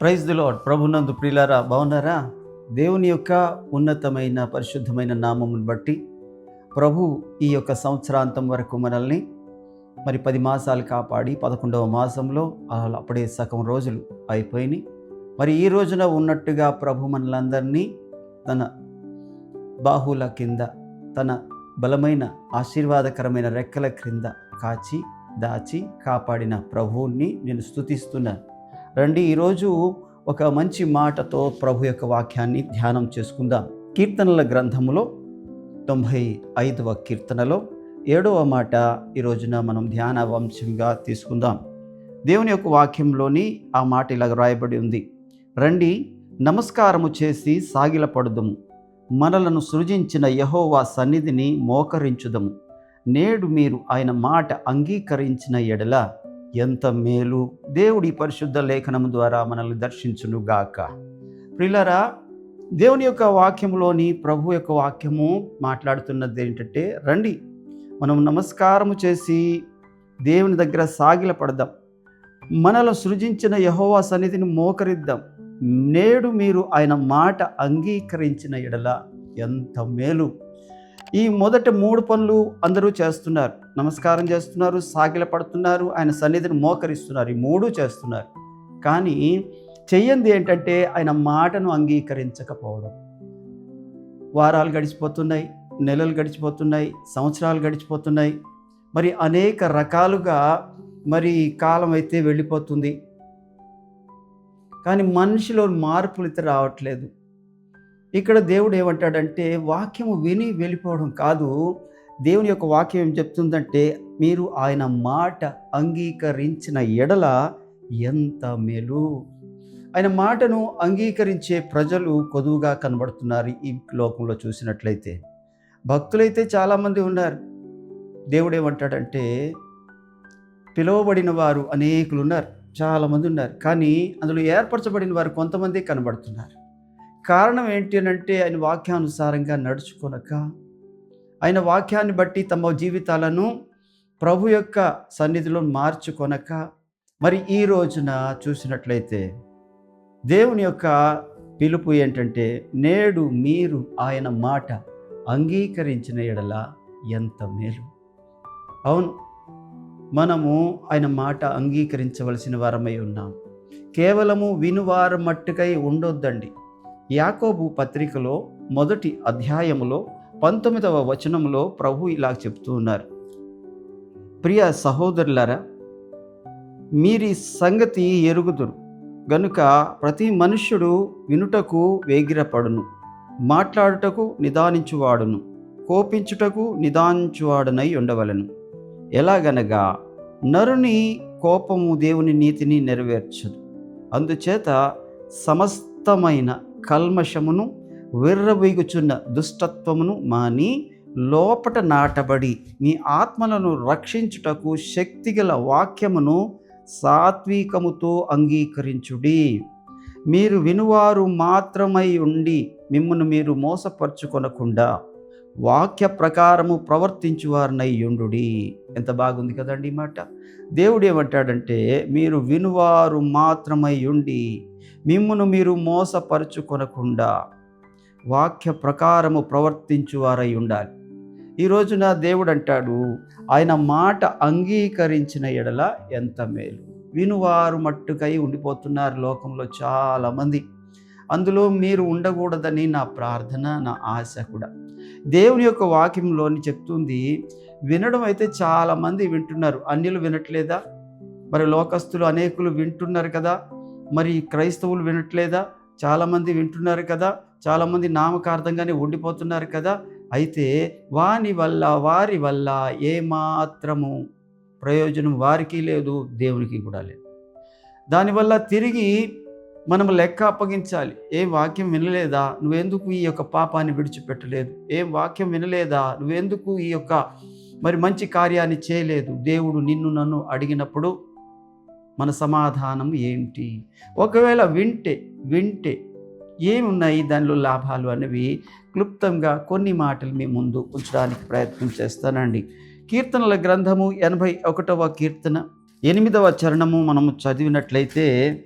Praise the lord ప్రభునందు ప్రియులారా బాగున్నారా? దేవుని యొక్క ఉన్నతమైన పరిశుద్ధమైన నామమును బట్టి ప్రభు ఈ యొక్క సంవత్సరాంతం వరకు మనల్ని మరి పది మాసాలు కాపాడి పదకొండవ మాసంలో అలా అప్పుడే సగం రోజులు అయిపోయినాయి. మరి ఈ రోజున ఉన్నట్టుగా ప్రభు మనలందరినీ తన బాహుల కింద తన బలమైన ఆశీర్వాదకరమైన రెక్కల క్రింద కాచి దాచి కాపాడిన ప్రభువుని నేను స్తుతిస్తున్నాను. రండి ఈరోజు ఒక మంచి మాటతో ప్రభు యొక్క వాక్యాన్ని ధ్యానం చేసుకుందాం. కీర్తనల గ్రంథములో తొంభై ఐదవ కీర్తనలో ఏడవ మాట ఈ రోజున మనం ధ్యాన వంశంగా తీసుకుందాం. దేవుని యొక్క వాక్యంలోని ఆ మాట ఇలా రాయబడి ఉంది. రండి నమస్కారము చేసి సాగిలపడదుము. మనలను సృజించిన యహోవా సన్నిధిని మోకరించుదము. నేడు మీరు ఆయన మాట అంగీకరించిన ఎడల ఎంత మేలు. దేవుడి పరిశుద్ధ లేఖనము ద్వారా మనల్ని దర్శించునుగాక ప్రిలరా దేవుని యొక్క వాక్యంలోని ప్రభు యొక్క వాక్యము మాట్లాడుతున్నది ఏంటంటే రండి మనం నమస్కారము చేసి దేవుని దగ్గర సాగిల పడదాం మనలో సృజించిన యహోవా సన్నిధిని మోకరిద్దాం. నేడు మీరు ఆయన మాట అంగీకరించిన ఎడల ఎంత మేలు. ఈ మొదటి మూడు పనులు అందరూ చేస్తున్నారు. నమస్కారం చేస్తున్నారు సాగిల పడుతున్నారు ఆయన సన్నిధిని మోకరిస్తున్నారు ఈ మూడు చేస్తున్నారు. కానీ చెయ్యంది ఏంటంటే ఆయన మాటను అంగీకరించకపోవడం. వారాలు గడిచిపోతున్నాయి నెలలు గడిచిపోతున్నాయి సంవత్సరాలు గడిచిపోతున్నాయి. మరి అనేక రకాలుగా మరి కాలం అయితే వెళ్ళిపోతుంది. కానీ మనిషిలో మార్పులు అయితే రావట్లేదు. ఇక్కడ దేవుడు ఏమంటాడంటే వాక్యము విని వెళ్ళిపోవడం కాదు. దేవుని యొక్క వాక్యం ఏం చెప్తుందంటే మీరు ఆయన మాట అంగీకరించిన ఎడల ఎంత మేలు. ఆయన మాటను అంగీకరించే ప్రజలు కొదువుగా కనబడుతున్నారు ఈ లోకంలో చూసినట్లయితే. భక్తులైతే చాలామంది ఉన్నారు. దేవుడు ఏమంటాడంటే పిలువబడిన వారు అనేకులు ఉన్నారు. చాలామంది ఉన్నారు. కానీ అందులో ఏర్పరచబడిన వారు కొంతమంది కనబడుతున్నారు. కారణం ఏంటి అని అంటే ఆయన వాక్యానుసారంగా నడుచుకొనక ఆయన వాక్యాన్ని బట్టి తమ జీవితాలను ప్రభు యొక్క సన్నిధిలో మార్చుకొనక మరి ఈ రోజున చూసినట్లయితే దేవుని యొక్క పిలుపు ఏంటంటే నేడు మీరు ఆయన మాట అంగీకరించిన ఎడల ఎంత మేలు. అవును. మనము ఆయన మాట అంగీకరించవలసిన వారమై ఉన్నాం. కేవలము వినువారు మట్టుకై ఉండొద్దండి. యాకోబు పత్రికలో మొదటి అధ్యాయములో పంతొమ్మిదవ వచనంలో ప్రభు ఇలా చెప్తూ ఉన్నారు. ప్రియ సహోదరులారా మీరి సంగతి ఎరుగుదురు. గనుక ప్రతి మనుష్యుడు వినుటకు వేగిరపడును. మాట్లాడుటకు నిదానించువాడును. కోపించుటకు నిదానించువాడునై ఉండవలను. ఎలాగనగా నరుని కోపము దేవుని నీతిని నెరవేర్చదు. అందుచేత సమస్తమైన కల్మషమును విర్రవీగుచున్న దుష్టత్వమును మాని లోపట నాటబడి మీ ఆత్మలను రక్షించుటకు శక్తిగల వాక్యమును సాత్వికముతో అంగీకరించుడి. మీరు వినువారు మాత్రమై ఉండి మిమ్మల్ని మీరు మోసపరుచుకొనకుండా వాక్య ప్రకారము ప్రవర్తించువారినై యుండుడి. ఎంత బాగుంది కదండి ఈ మాట. దేవుడు ఏమంటాడంటే మీరు వినువారు మాత్రమై ఉండి మిమ్మును మీరు మోసపరుచుకొనకుండా వాక్య ప్రకారము ప్రవర్తించువారై ఉండాలి. ఈ రోజున దేవుడు అంటాడు ఆయన మాట అంగీకరించిన ఎడల ఎంత మేలు. వినువారు మట్టుకై ఉండిపోతున్నారు లోకంలో చాలామంది. అందులో మీరు ఉండకూడదని నా ప్రార్థన నా ఆశ కూడా. దేవుని యొక్క వాక్యంలోని చెప్తుంది వినడం అయితే చాలామంది వింటున్నారు. అన్యులు వినట్లేదా? మరి లోకస్తులు అనేకులు వింటున్నారు కదా? మరి క్రైస్తవులు వినట్లేదా? చాలామంది వింటున్నారు కదా? చాలామంది నామకార్థంగానే ఉండిపోతున్నారు కదా? అయితే వాని వల్ల వారి వల్ల ఏమాత్రము ప్రయోజనం వారికి లేదు దేవునికి కూడా లేదు. దానివల్ల తిరిగి మనం లెక్క అప్పగించాలి. ఏం వాక్యం వినలేదా? నువ్వెందుకు ఈ యొక్క పాపాన్ని విడిచిపెట్టలేదు? ఏం వాక్యం వినలేదా? నువ్వెందుకు ఈ యొక్క మరి మంచి కార్యాన్ని చేయలేదు? దేవుడు నిన్ను నన్ను అడిగినప్పుడు మన సమాధానం ఏంటి? ఒకవేళ వింటే వింటే ఏమున్నాయి దానిలో లాభాలు అనేవి క్లుప్తంగా కొన్ని మాటలు మీ ముందు ఉంచడానికి ప్రయత్నం చేస్తానండి. కీర్తనల గ్రంథము ఎనభై ఒకటవ కీర్తన ఎనిమిదవ చరణము మనము చదివినట్లయితే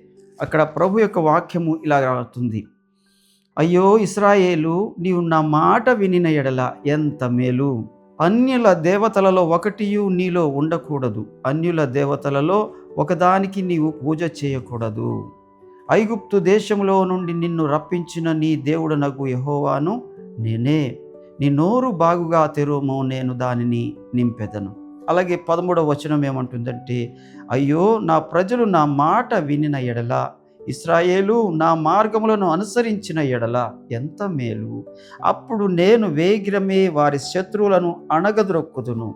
అక్కడ ప్రభు యొక్క వాక్యము ఇలా రాస్తుంది. అయ్యో ఇస్రాయేలు నీవు నా మాట వినిన ఎడల ఎంత మేలు? అన్యుల దేవతలలో ఒకటియు నీలో ఉండకూడదు. అన్యుల దేవతలలో ఒకదానికి నీవు పూజ చేయకూడదు. ఐగుప్తు దేశంలో నుండి నిన్ను రప్పించిన నీ దేవుడు నాకు యహోవాను నేనే. నీ నోరు బాగుగా తెరుమో నేను దానిని నింపెదను. అలాగే పదమూడవ వచనం ఏమంటుందంటే అయ్యో నా ప్రజలు నా మాట వినిన ఎడల ఇస్రాయేలు నా మార్గములను అనుసరించిన ఎడల ఎంత మేలు. అప్పుడు నేను వేగిరమే వారి శత్రువులను అణగద్రొక్కుదును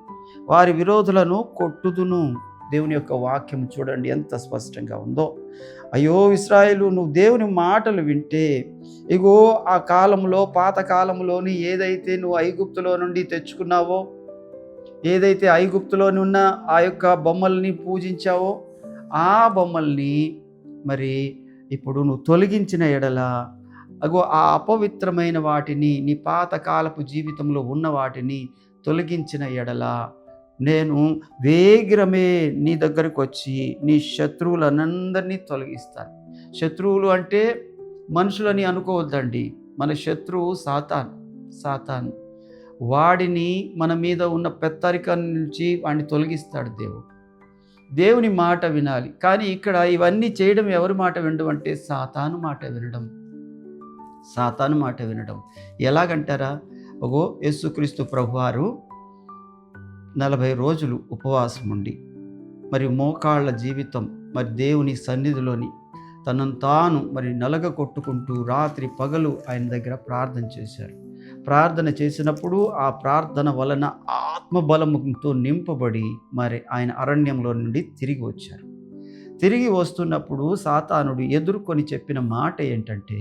వారి విరోధులను కొట్టుదును. దేవుని యొక్క వాక్యం చూడండి ఎంత స్పష్టంగా ఉందో. అయ్యో ఇస్రాయేలు నువ్వు దేవుని మాటలు వింటే ఇగో ఆ కాలంలో పాత కాలంలోని ఏదైతే నువ్వు ఐగుప్తులో నుండి తెచ్చుకున్నావో ఏదైతే ఐగుప్తులోని ఉన్న ఆ యొక్క బొమ్మల్ని పూజించావో ఆ బొమ్మల్ని మరి ఇప్పుడు నువ్వు తొలగించిన ఎడల అగో ఆ అపవిత్రమైన వాటిని నీ పాతకాలపు జీవితంలో ఉన్న వాటిని తొలగించిన ఎడల నేను వేగిరమే నీ దగ్గరకు వచ్చి నీ శత్రువులనందరినీ తొలగిస్తాను. శత్రువులు అంటే మనుషులని అనుకోవద్దండి. మన శత్రువు సాతాన్ సాతాన్. వాడిని మన మీద ఉన్న పెత్తరిక నుంచి వాడిని తొలగిస్తాడు దేవుడు. దేవుని మాట వినాలి. కానీ ఇక్కడ ఇవన్నీ చేయడం ఎవరి మాట వినడం అంటే సాతాను మాట వినడం. సాతాను మాట వినడం. ఎలాగంటారా? ఒకో యేసుక్రీస్తు ప్రభువారు నలభై రోజులు ఉపవాసం ఉండి మరి మోకాళ్ళ జీవితం మరి దేవుని సన్నిధిలోని తనను తాను మరి నలగ కొట్టుకుంటూ రాత్రి పగలు ఆయన దగ్గర ప్రార్థన చేశారు. ప్రార్థన చేసినప్పుడు ఆ ప్రార్థన వలన ఆత్మబలముతో నింపబడి మరి ఆయన అరణ్యంలో నుండి తిరిగి వచ్చారు. తిరిగి వస్తున్నప్పుడు సాతానుడు ఎదుర్కొని చెప్పిన మాట ఏంటంటే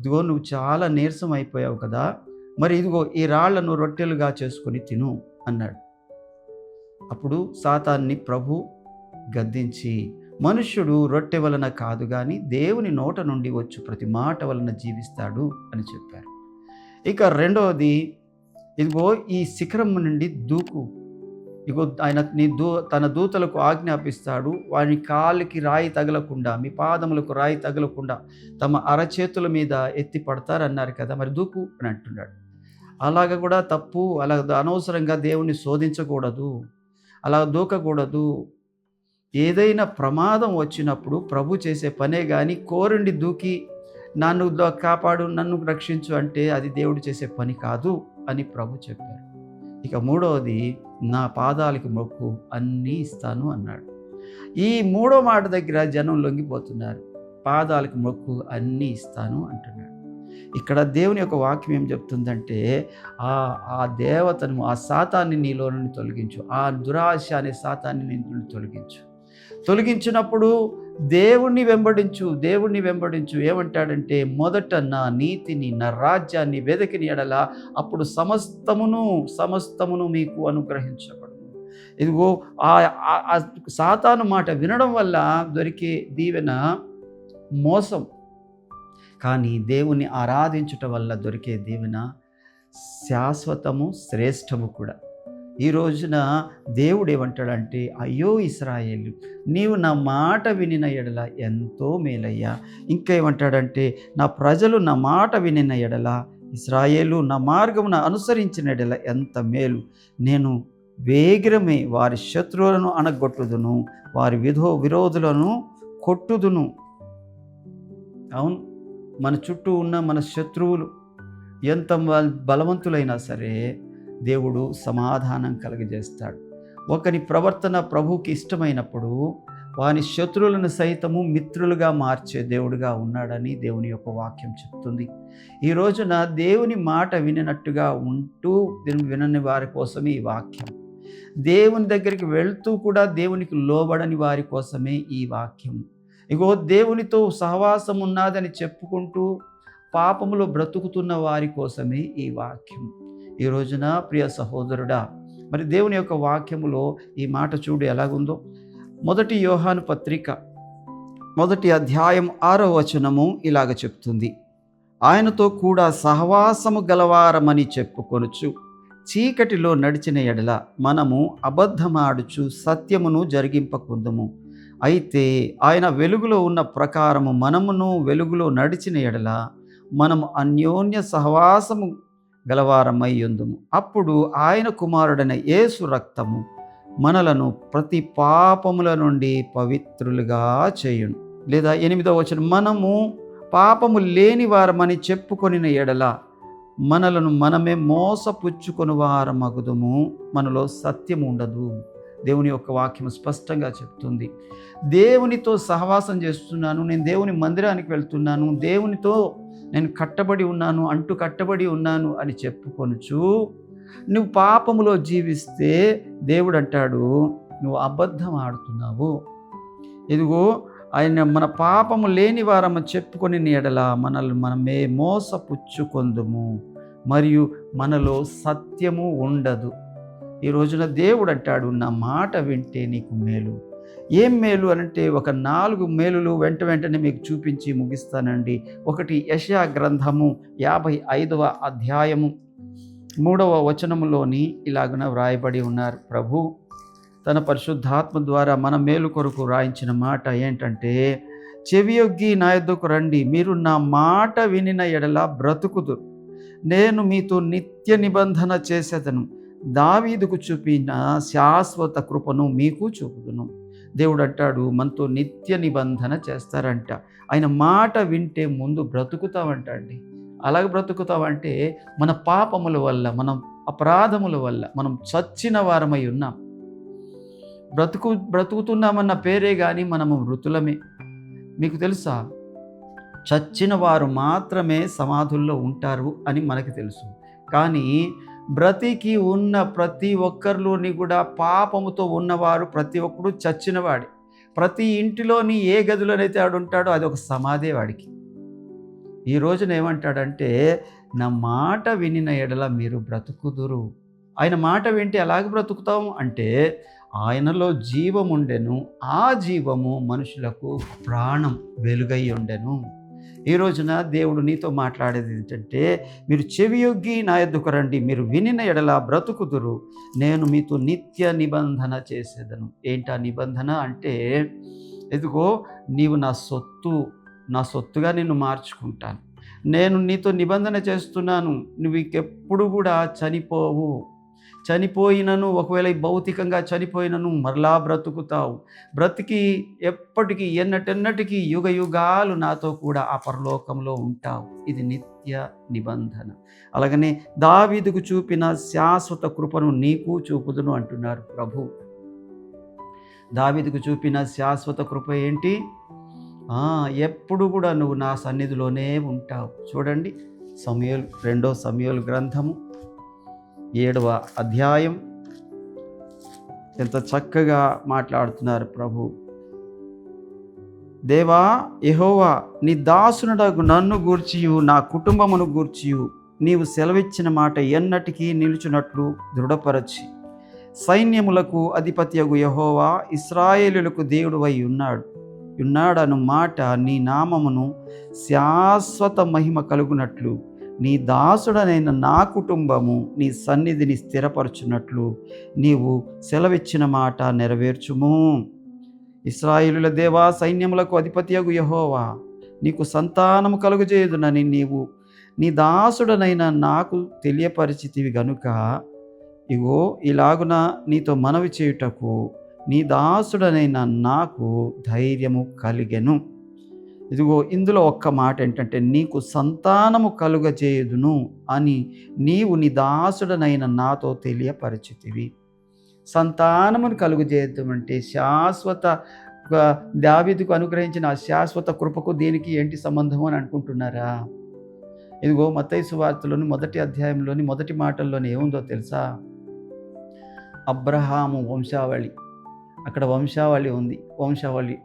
ఇదిగో నువ్వు చాలా నీరసం అయిపోయావు కదా మరి ఇదిగో ఈ రాళ్ళను రొట్టెలుగా చేసుకొని తిను అన్నాడు. అప్పుడు సాతాన్ని ప్రభు గద్దించి మనుష్యుడు రొట్టె వలన కాదు కానీ దేవుని నోట నుండి వచ్చు ప్రతి మాట వలన జీవిస్తాడు అని చెప్పారు. ఇక రెండవది ఇదిగో ఈ శిఖరం నుండి దూకు. ఇగో ఆయన నీ దూ తన దూతలకు ఆజ్ఞాపిస్తాడు. వాని కాలికి రాయి తగలకుండా మీ పాదములకు రాయి తగలకుండా తమ అరచేతుల మీద ఎత్తి పడతారన్నారు కదా మరి దూకు అని అంటున్నాడు. అలాగ కూడా తప్పు అలా అనవసరంగా దేవుణ్ణి శోధించకూడదు అలా దూకకూడదు. ఏదైనా ప్రమాదం వచ్చినప్పుడు ప్రభు చేసే పనే కానీ కోరండి దూకి నన్ను కాపాడు నన్ను రక్షించు అంటే అది దేవుడు చేసే పని కాదు అని ప్రభు చెప్పారు. ఇక మూడవది నా పాదాలకి మొక్కు అన్నీ ఇస్తాను అన్నాడు. ఈ మూడో మాట దగ్గర జనం లొంగిపోతున్నారు. పాదాలకు మొక్కు అన్నీ ఇస్తాను అంటున్నాడు. ఇక్కడ దేవుని యొక్క వాక్యం ఏం చెప్తుందంటే ఆ ఆ దేవతను ఆ శాతాన్ని నీలో నుండి తొలగించు. ఆ దురాశ అనే శాతాన్ని నీ నుండి తొలగించు. తొలగించినప్పుడు దేవుణ్ణి వెంబడించు దేవుణ్ణి వెంబడించు. ఏమంటాడంటే మొదట నా నీతిని నా రాజ్యాన్ని వెదకిని ఎడల అప్పుడు సమస్తమును సమస్తమును మీకు అనుగ్రహించబడు ఇదిగో ఆ సాతాను మాట వినడం వల్ల దొరికే దీవెన మోసం. కానీ దేవుణ్ణి ఆరాధించుట వల్ల దొరికే దీవెన శాశ్వతము శ్రేష్టము కూడా. ఈ రోజున దేవుడు ఏమంటాడంటే అయ్యో ఇస్రాయేలు నీవు నా మాట వినిన ఎడల ఎంతో మేలయ్యా. ఇంకా ఏమంటాడంటే నా ప్రజలు నా మాట వినిన ఎడల ఇస్రాయేలు నా మార్గమున అనుసరించిన ఎడల ఎంత మేలు. నేను వేగిరమే వారి శత్రువులను అనగొట్టుదును వారి విధో విరోధులను కొట్టుదును. అవును మన చుట్టూ ఉన్న మన శత్రువులు ఎంత బలవంతులైనా సరే దేవుడు సమాధానం కలుగజేస్తాడు. ఒకని ప్రవర్తన ప్రభుకి ఇష్టమైనప్పుడు వాని శత్రువులను సైతము మిత్రులుగా మార్చే దేవుడుగా ఉన్నాడని దేవుని యొక్క వాక్యం చెప్తుంది. ఈ రోజున దేవుని మాట వినినట్టుగా ఉంటూ వినని వారి కోసమే ఈ వాక్యం. దేవుని దగ్గరికి వెళ్తూ కూడా దేవునికి లోబడని వారి కోసమే ఈ వాక్యం. ఇగో దేవునితో సహవాసం ఉన్నదని చెప్పుకుంటూ పాపములో బ్రతుకుతున్న వారి కోసమే ఈ వాక్యం. ఈ రోజున ప్రియ సహోదరుడా మరి దేవుని యొక్క వాక్యములో ఈ మాట చూడు ఎలాగుందో? మొదటి యోహాను పత్రిక మొదటి అధ్యాయం ఆరో వచనము ఇలాగ చెప్తుంది. ఆయనతో కూడా సహవాసము గలవారమని చెప్పుకొనుచు చీకటిలో నడిచిన ఎడల మనము అబద్ధమాడుచు సత్యమును జరిగింపకుందుము. అయితే ఆయన వెలుగులో ఉన్న ప్రకారము మనమును వెలుగులో నడిచిన ఎడల మనము అన్యోన్య సహవాసము గలవారమై ఉందుము అప్పుడు ఆయన కుమారుడైన యేసు రక్తము మనలను ప్రతి పాపముల నుండి పవిత్రులుగా చేయును. లేదా ఎనిమిదవ వచనం మనము పాపము లేని వారమని చెప్పుకొనిన ఎడల మనలను మనమే మోసపుచ్చుకొని వారమగుదుము. మనలో సత్యం ఉండదు. దేవుని యొక్క వాక్యం స్పష్టంగా చెప్తుంది. దేవునితో సహవాసం చేస్తున్నాను. నేను దేవుని మందిరానికి వెళ్తున్నాను. దేవునితో నేను కట్టబడి ఉన్నాను అంటూ కట్టబడి ఉన్నాను అని చెప్పుకొనుచు నువ్వు పాపములో జీవిస్తే దేవుడు అంటాడు నువ్వు అబద్ధం ఆడుతున్నావు. ఇదిగో ఆయన మన పాపము లేని వారమ్మ చెప్పుకొని ఎడల మనల్ని మనమే మోసపుచ్చుకొందుము. మరియు మనలో సత్యము ఉండదు. ఈ రోజున దేవుడు అంటాడు నా మాట వింటే నీకు మేలు. ఏం మేలు అనంటే ఒక నాలుగు మేలులు వెంట వెంటనే మీకు చూపించి ముగిస్తానండి. ఒకటి యశా గ్రంథము యాభై ఐదవ అధ్యాయము మూడవ వచనములోని ఇలాగున వ్రాయబడి ఉన్నారు. ప్రభు తన పరిశుద్ధాత్మ ద్వారా మన మేలు కొరకు రాయించిన మాట ఏంటంటే చెవియొగ్గి నా యొద్దకు రండి. మీరు నా మాట వినిన ఎడల బ్రతుకుదురు. నేను మీతో నిత్య నిబంధన చేసేదను. దావీదుకు చూపిన శాశ్వత కృపను మీకు చూపుదును. దేవుడు అంటాడు మనతో నిత్య నిబంధన చేస్తారంట. ఆయన మాట వింటే ముందు బ్రతుకుతామంట అండి అలాగ బ్రతుకుతామంటే మన పాపముల వల్ల మనం అపరాధముల వల్ల మనం చచ్చిన వారమై ఉన్నాం. బ్రతుకు బ్రతుకుతున్నామన్న పేరే కానీ మనము మృతులమే. మీకు తెలుసా? చచ్చిన వారు మాత్రమే సమాధుల్లో ఉంటారు అని మనకు తెలుసు. కానీ బ్రతికి ఉన్న ప్రతి ఒక్కరిలోని కూడా పాపముతో ఉన్నవారు ప్రతి ఒక్కడు చచ్చినవాడి. ప్రతి ఇంటిలోని ఏ గదిలోనైతే ఆడు ఉంటాడో అది ఒక సమాధే వాడికి. ఈ రోజున ఏమంటాడంటే నా మాట వినిన ఎడల మీరు బ్రతుకుదురు. ఆయన మాట వింటే ఎలాగ బ్రతుకుతాం అంటే ఆయనలో జీవం ఉండెను ఆ జీవము మనుషులకు ప్రాణం వెలుగై ఉండెను. ఈ రోజున దేవుడు నీతో మాట్లాడేది ఏంటంటే మీరు చెవియొగ్గి నా ఎద్దుకు రండి మీరు వినిన ఎడల బ్రతుకుదురు నేను మీతో నిత్య నిబంధన చేసేదను. ఏంటా నిబంధన అంటే ఎదుగో నీవు నా సొత్తు నా సొత్తుగా నిన్ను మార్చుకుంటాను. నేను నీతో నిబంధన చేస్తున్నాను నువ్వు ఇంకెప్పుడు కూడా చనిపోవు. చనిపోయినను ఒకవేళ భౌతికంగా చనిపోయినను మరలా బ్రతుకుతావు. బ్రతికి ఎప్పటికీ ఎన్నటెన్నటికీ యుగ యుగాలు నాతో కూడా ఆ పరలోకంలో ఉంటావు. ఇది నిత్య నిబంధన. అలాగనే దావీదుకు చూపిన శాశ్వత కృపను నీకు చూపుదును అంటున్నారు ప్రభు. దావీదుకు చూపిన శాశ్వత కృప ఏంటి? ఎప్పుడు కూడా నువ్వు నా సన్నిధిలోనే ఉంటావు. చూడండి సమయలు రెండో సమయలు గ్రంథము. ఏడవ అధ్యాయం. ఎంత చక్కగా మాట్లాడుతున్నారు ప్రభు. దేవా యహోవా నీ దాసునుడగు నన్ను గూర్చియు నా కుటుంబమును గూర్చియు. నీవు సెలవిచ్చిన మాట ఎన్నటికీ నిలుచున్నట్లు దృఢపరచి. సైన్యములకు అధిపత్యగు యహోవా ఇస్రాయేలులకు దేవుడువై ఉన్నాడు. ఉన్నాడను మాట నీ నామమును శాశ్వత మహిమ కలుగునట్లు. నీ దాసుడనైన నా కుటుంబము నీ సన్నిధిని స్థిరపరచున్నట్లు నీవు సెలవిచ్చిన మాట నెరవేర్చుము. ఇస్రాయిలుల దేవా సైన్యములకు అధిపతియగు యహోవా నీకు సంతానము కలుగజేయుదునని నీవు నీ దాసుడనైన నాకు తెలియపరిచితివి గనుక ఇగో ఇలాగున నీతో మనవి చేయుటకు నీ దాసుడనైన నాకు ధైర్యము కలిగెను. ఇదిగో ఇందులో ఒక్క మాట ఏంటంటే నీకు సంతానము కలుగజేయుదును అని నీవు నీ దాసుడనైన నాతో తెలియపరిచితివి. సంతానమును కలుగజేయడం అంటే శాశ్వత దావిదుకు అనుగ్రహించిన శాశ్వత కృపకు దీనికి ఏంటి సంబంధం అని అనుకుంటున్నారా? ఇదిగో మతైసు సువార్తలోని మొదటి అధ్యాయంలోని మొదటి మాటల్లోని ఏముందో తెలుసా? అబ్రహాము వంశావళి. అక్కడ వంశావళి ఉంది. వంశావళి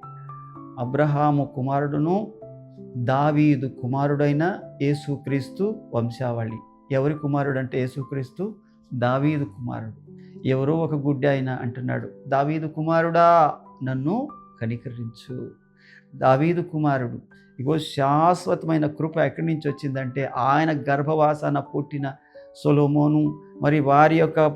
అబ్రహాము కుమారుడును దావీదు కుమారుడైన యేసుక్రీస్తు వంశావళి. ఎవరి కుమారుడు అంటే యేసుక్రీస్తు దావీదు కుమారుడు. ఎవరో ఒక గుడ్డి ఆయన అంటున్నాడు దావీదు కుమారుడా నన్ను కనికరించు. దావీదు కుమారుడు ఇగో శాశ్వతమైన కృప ఎక్కడి నుంచి వచ్చిందంటే ఆయన గర్భవాసన పుట్టిన సొలోమోను. మరి వారి యొక్క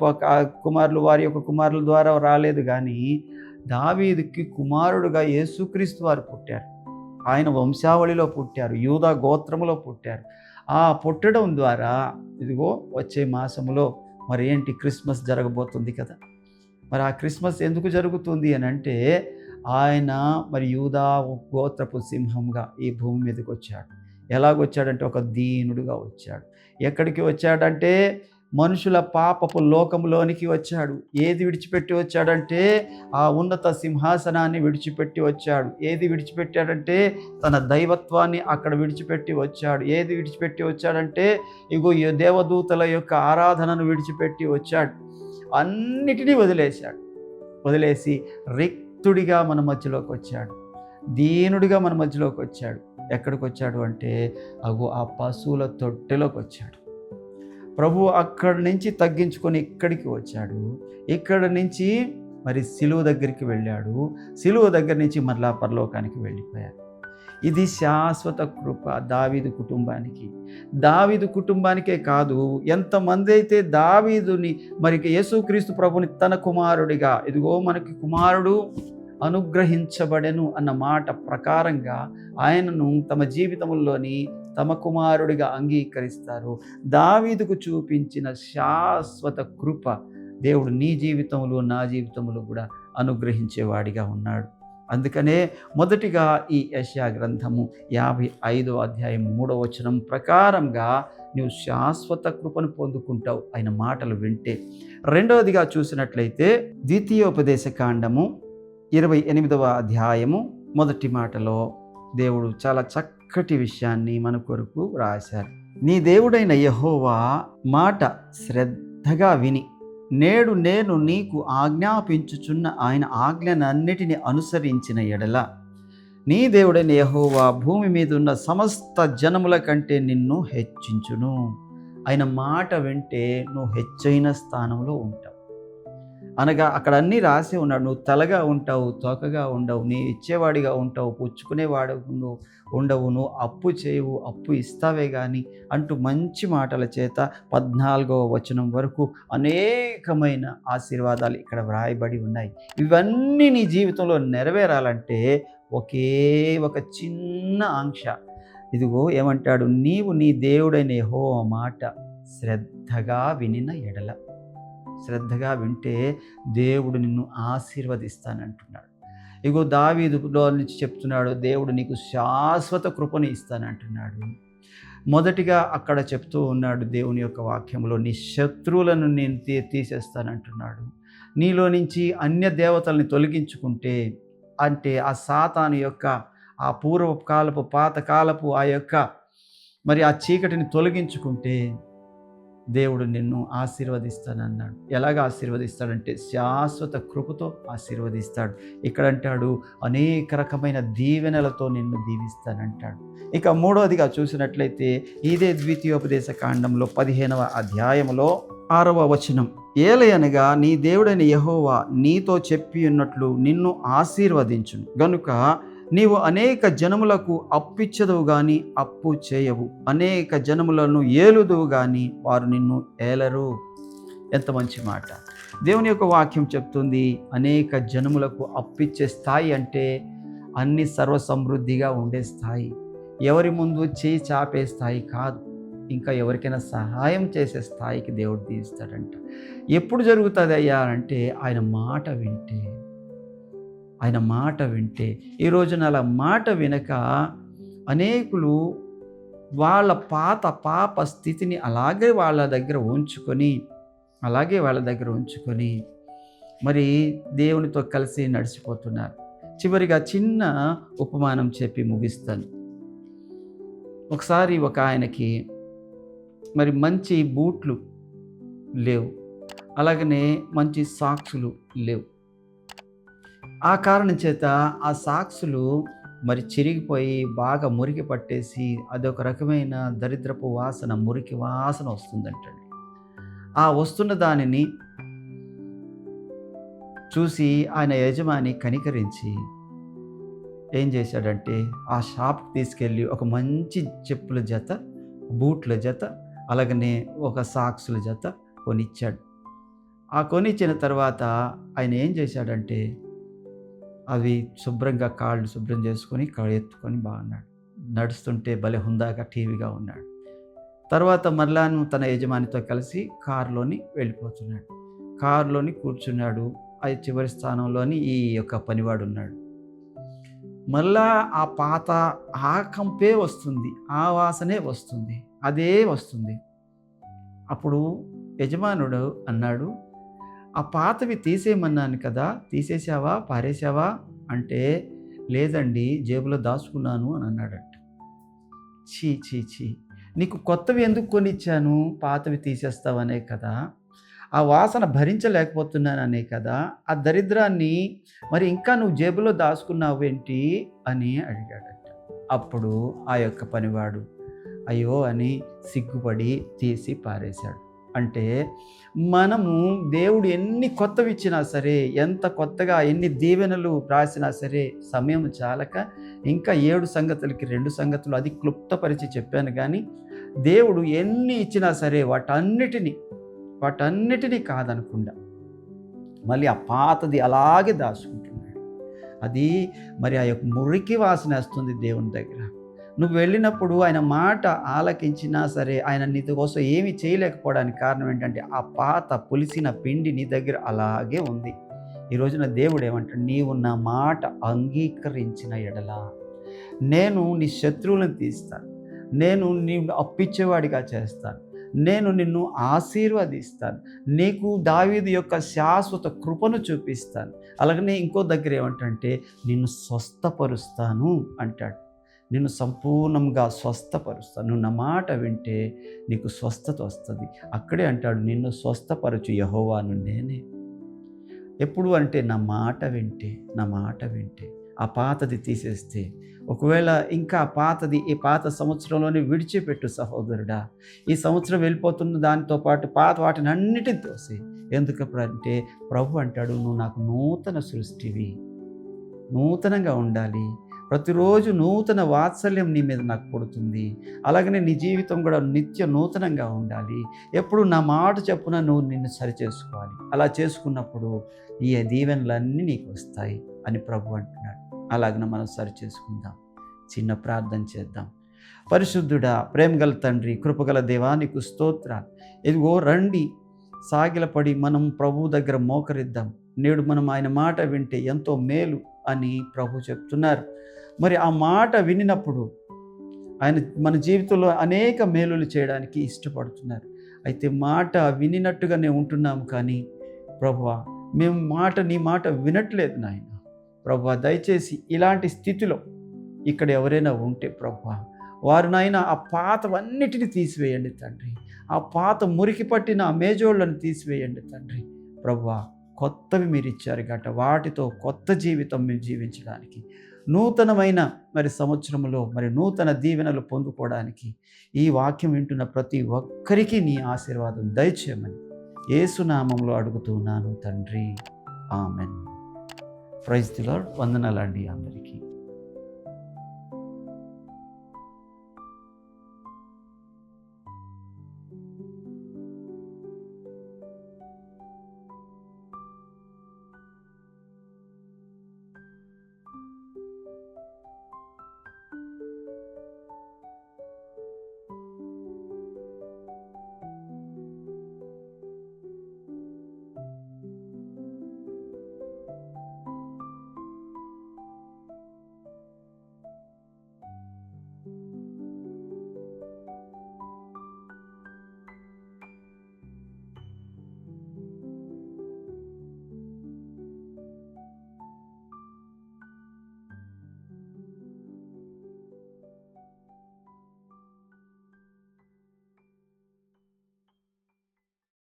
కుమారులు వారి యొక్క కుమారుల ద్వారా రాలేదు కానీ దావీదుకి కుమారుడుగా యేసుక్రీస్తు వారు పుట్టారు. ఆయన వంశావళిలో పుట్టారు యూదా గోత్రములో పుట్టారు. ఆ పుట్టడం ద్వారా ఇదిగో వచ్చే మాసములో మరి ఏంటి క్రిస్మస్ జరగబోతుంది కదా. మరి ఆ క్రిస్మస్ ఎందుకు జరుగుతుంది అని అంటే ఆయన మరి యూదా గోత్రపు సింహంగా ఈ భూమి మీదకి వచ్చాడు. ఎలాగొచ్చాడంటే ఒక దీనుడుగా వచ్చాడు. ఎక్కడికి వచ్చాడంటే మనుషుల పాపపు లోకంలోనికి వచ్చాడు. ఏది విడిచిపెట్టి వచ్చాడంటే ఆ ఉన్నత సింహాసనాన్ని విడిచిపెట్టి వచ్చాడు. ఏది విడిచిపెట్టాడంటే తన దైవత్వాన్ని అక్కడ విడిచిపెట్టి వచ్చాడు. ఏది విడిచిపెట్టి వచ్చాడంటే ఇగో ఈ దేవదూతల యొక్క ఆరాధనను విడిచిపెట్టి వచ్చాడు. అన్నిటినీ వదిలేశాడు. వదిలేసి రిక్తుడిగా మన మధ్యలోకి వచ్చాడు. దీనుడిగా మన మధ్యలోకి వచ్చాడు. ఎక్కడికి వచ్చాడు అంటే అగో ఆ పశువుల తొట్టెలోకి వచ్చాడు. ప్రభు అక్కడి నుంచి తగ్గించుకొని ఇక్కడికి వచ్చాడు. ఇక్కడ నుంచి మరి సిలువ దగ్గరికి వెళ్ళాడు. సిలువ దగ్గర నుంచి మరలా పరలోకానికి వెళ్ళిపోయాడు. ఇది శాశ్వత కృప దావీదు కుటుంబానికి. దావీదు కుటుంబానికే కాదు ఎంతమంది అయితే దావీదుని మరి యేసుక్రీస్తు ప్రభుని తన కుమారుడిగా ఇదిగో మనకి కుమారుడు అనుగ్రహించబడెను అన్న మాట ప్రకారంగా ఆయనను తమ జీవితంలోని తమ కుమారుడిగా అంగీకరిస్తారు. దావీదుకు చూపించిన శాశ్వత కృప దేవుడు నీ జీవితంలో నా జీవితంలో కూడా అనుగ్రహించేవాడిగా ఉన్నాడు. అందుకనే మొదటిగా ఈ యశా గ్రంథము యాభై ఐదో అధ్యాయం మూడవ వచనం ప్రకారంగా నువ్వు శాశ్వత కృపను పొందుకుంటావు ఆయన మాటలు వింటే. రెండవదిగా చూసినట్లయితే ద్వితీయోపదేశ కాండము ఇరవై ఎనిమిదవ అధ్యాయము మొదటి మాటలో దేవుడు చాలా చక్క చక్కటి విషయాన్ని మన కొరకు రాశారు నీ దేవుడైన యహోవా మాట శ్రద్ధగా విని నేడు నేను నీకు ఆజ్ఞాపించుచున్న ఆయన ఆజ్ఞనన్నిటిని అనుసరించిన ఎడల నీ దేవుడైన యహోవా భూమి మీద ఉన్న సమస్త జనముల కంటే నిన్ను హెచ్చించును. ఆయన మాట వింటే నువ్వు హెచ్చైన స్థానంలో ఉంటావు. అనగా అక్కడ అన్నీ రాసి ఉన్నాడు. నువ్వు తలగా ఉంటావు తోకగా ఉండవు నీ ఇచ్చేవాడిగా ఉంటావు పుచ్చుకునేవాడు నువ్వు ఉండవు నువ్వు అప్పు చేయవు అప్పు ఇస్తావే కానీ అంటూ మంచి మాటల చేత పద్నాలుగవ వచనం వరకు అనేకమైన ఆశీర్వాదాలు ఇక్కడ వ్రాయబడి ఉన్నాయి. ఇవన్నీ నీ జీవితంలో నెరవేరాలంటే ఒకే ఒక చిన్న ఆంక్ష. ఇదిగో ఏమంటాడు నీవు నీ దేవుడైన హో మాట శ్రద్ధగా వినిన ఎడల. శ్రద్ధగా వింటే దేవుడు నిన్ను ఆశీర్వదిస్తానంటున్నాడు. ఇగో దావీదులో నుంచి చెప్తున్నాడు దేవుడు నీకు శాశ్వత కృపను ఇస్తానంటున్నాడు. మొదటిగా అక్కడ చెప్తూ ఉన్నాడు దేవుని యొక్క వాక్యంలో నీ శత్రువులను నేను తీ తీసేస్తానంటున్నాడు. నీలో నుంచి అన్య దేవతల్ని తొలగించుకుంటే అంటే ఆ సాతాను యొక్క ఆ పూర్వకాలపు పాతకాలపు ఆ యొక్క మరి ఆ చీకటిని తొలగించుకుంటే దేవుడు నిన్ను ఆశీర్వదిస్తానన్నాడు. ఎలాగ ఆశీర్వదిస్తాడంటే శాశ్వత కృపతో ఆశీర్వదిస్తాడు. ఇక్కడ అంటాడు అనేక రకమైన దీవెనలతో నిన్ను దీవిస్తానంటాడు. ఇక మూడవదిగా చూసినట్లయితే ఇదే ద్వితీయోపదేశ కాండంలో పదిహేనవ అధ్యాయములో ఆరవ వచనం. ఏలయనగా నీ దేవుడైన యహోవా నీతో చెప్పి ఉన్నట్లు నిన్ను ఆశీర్వదించును. గనుక నీవు అనేక జనములకు అప్పిచ్చదువు గాని అప్పు చేయవు. అనేక జనములను ఏలుదువు గాని వారు నిన్ను ఏలరు. ఎంత మంచి మాట. దేవుని యొక్క వాక్యం చెప్తుంది అనేక జనములకు అప్పిచ్చే స్థాయి అంటే అన్ని సర్వసమృద్ధిగా ఉండే స్థాయి. ఎవరి ముందు చేయి చాపే స్థాయి కాదు. ఇంకా ఎవరికైనా సహాయం చేసే స్థాయికి దేవుడు తీస్తాడంట ఎప్పుడు జరుగుతుంది అయ్యా అంటే ఆయన మాట వింటే. ఆయన మాట వింటే ఈ రోజున అలా మాట వినక అనేకులు వాళ్ళ పాత పాప స్థితిని అలాగే వాళ్ళ దగ్గర ఉంచుకొని అలాగే వాళ్ళ దగ్గర ఉంచుకొని మరి దేవునితో కలిసి నడిచిపోతున్నారు. చివరిగా చిన్న ఉపమానం చెప్పి ముగిస్తాను. ఒకసారి ఒక ఆయనకి మరి మంచి బూట్లు లేవు. అలాగనే మంచి సాక్సులు లేవు. ఆ కారణం చేత ఆ సాక్సులు మరి చిరిగిపోయి బాగా మురికి పట్టేసి అదొక రకమైన దరిద్రపు వాసన మురికి వాసన వస్తుందంటండి. ఆ వస్తున్న దానిని చూసి ఆయన యజమాని కనికరించి ఏం చేశాడంటే ఆ షాప్కి తీసుకెళ్ళి ఒక మంచి చెప్పుల జత బూట్ల జత అలాగనే ఒక సాక్సుల జత కొనిచ్చాడు. ఆ కొనిచ్చిన తర్వాత ఆయన ఏం చేశాడంటే అవి శుభ్రంగా కాళ్ళు శుభ్రం చేసుకొని కాళ్ళు ఎత్తుకొని బాగున్నాడు. నడుస్తుంటే భలే హుందాగా టీవీగా ఉన్నాడు. తర్వాత మరలాను తన యజమానితో కలిసి కారులోని వెళ్ళిపోతున్నాడు. కారులోని కూర్చున్నాడు. అది చివరి స్థానంలోని ఈ యొక్క పనివాడు ఉన్నాడు మళ్ళా ఆ పాత ఆ కంపే వస్తుంది. ఆ వాసనే వస్తుంది. అదే వస్తుంది. అప్పుడు యజమానుడు అన్నాడు ఆ పాతవి తీసేయమన్నాను కదా తీసేసావా పారేసావా అంటే లేదండి జేబులో దాచుకున్నాను అని అన్నాడట. చీ చీ చీ నీకు కొత్తవి ఎందుకు కొనిచ్చాను? పాతవి తీసేస్తావనే కదా. ఆ వాసన భరించలేకపోతున్నాననే కదా. ఆ దరిద్రాన్ని మరి ఇంకా నువ్వు జేబులో దాచుకున్నావేంటి? అని అడిగాడట. అప్పుడు ఆ యొక్క పనివాడు అయ్యో అని సిగ్గుపడి తీసి పారేశాడు. అంటే మనము దేవుడు ఎన్ని కొత్తవి ఇచ్చినా సరే ఎంత కొత్తగా ఎన్ని దీవెనలు రాసినా సరే సమయం చాలక ఇంకా ఏడు సంగతులకి రెండు సంగతులు అది క్లుప్తపరిచి చెప్పాను. కానీ దేవుడు ఎన్ని ఇచ్చినా సరే వాటన్నిటినీ వాటన్నిటినీ కాదనకుండా మళ్ళీ ఆ పాతది అలాగే దాచుకుంటున్నాడు. అది మరి ఆ యొక్క మురికి వాసన వస్తుంది దేవుని దగ్గర. నువ్వు వెళ్ళినప్పుడు ఆయన మాట ఆలకించినా సరే ఆయన నీతో కోసం ఏమి చేయలేకపోవడానికి కారణం ఏంటంటే ఆ పాత పులిసిన పిండి నీ దగ్గర అలాగే ఉంది. ఈ రోజున దేవుడు ఏమంటాడు? నీవు నా మాట అంగీకరించిన ఎడల నేను నీ శత్రువులను తీస్తాను. నేను నీవు అప్పిచ్చేవాడిగా చేస్తాను. నేను నిన్ను ఆశీర్వదిస్తాను. నీకు దావీదు యొక్క శాశ్వత కృపను చూపిస్తాను. అలాగనే ఇంకో దగ్గర ఏమంటంటే నిన్ను స్వస్థపరుస్తాను అంటాడు. నిన్ను సంపూర్ణంగా స్వస్థపరుస్తాను నువ్వు నా మాట వింటే నీకు స్వస్థత వస్తుంది. అక్కడే అంటాడు నిన్ను స్వస్థపరచు యహోవాను నేనే. ఎప్పుడు అంటే నా మాట వింటే నా మాట వింటే ఆ పాతది తీసేస్తే. ఒకవేళ ఇంకా పాతది ఈ పాత సంవత్సరంలోనే విడిచిపెట్టు సహోదరుడా. ఈ సంవత్సరం వెళ్ళిపోతున్న దానితో పాటు పాత వాటిని అన్నిటిని తోసి ఎందుకంటే ప్రభు అంటాడు నువ్వు నాకు నూతన సృష్టివి. నూతనంగా ఉండాలి. ప్రతిరోజు నూతన వాత్సల్యం నీ మీద నాకు పుడుతుంది. అలాగనే నీ జీవితం కూడా నిత్య నూతనంగా ఉండాలి. ఎప్పుడు నా మాట చెప్పున నువ్వు నిన్ను సరిచేసుకోవాలి. అలా చేసుకున్నప్పుడు ఈ దీవెనలన్నీ నీకు వస్తాయి అని ప్రభు అంటున్నాడు. అలాగనే మనం సరి చేసుకుందాం చిన్న ప్రార్థన చేద్దాం. పరిశుద్ధుడా ప్రేమగల తండ్రి కృపగల దేవానికి స్తోత్ర ఇదిగో రండి సాగిలపడి మనం ప్రభు దగ్గర మోకరిద్దాం. నేడు మనం ఆయన మాట వింటే ఎంతో మేలు అని ప్రభు చెప్తున్నారు. మరి ఆ మాట వినినప్పుడు ఆయన మన జీవితంలో అనేక మేలులు చేయడానికి ఇష్టపడుతున్నారు. అయితే మాట వినినట్టుగానే ఉంటున్నాము కానీ ప్రభా మేము మాట నీ మాట వినట్లేదు నాయన. ప్రభు దయచేసి ఇలాంటి స్థితిలో ఇక్కడ ఎవరైనా ఉంటే ప్రభు వారు నాయన ఆ పాతవన్నిటిని తీసివేయండి తండ్రి. ఆ పాత మురికి పట్టిన ఆ మేజోళ్ళను తీసివేయండి తండ్రి. ప్రభు కొత్తవి మీరు ఇచ్చారు గట వాటితో కొత్త జీవితం మేము జీవించడానికి. నూతనమైన మరి సంవత్సరంలో మరి నూతన దీవెనలు పొందుకోవడానికి ఈ వాక్యం వింటున్న ప్రతి ఒక్కరికి నీ ఆశీర్వాదం దయచేయమని ఏసునామంలో అడుగుతున్నాను తండ్రి. ఆమెన్. ప్రైజ్ ది వందనాలండి అందరికీ.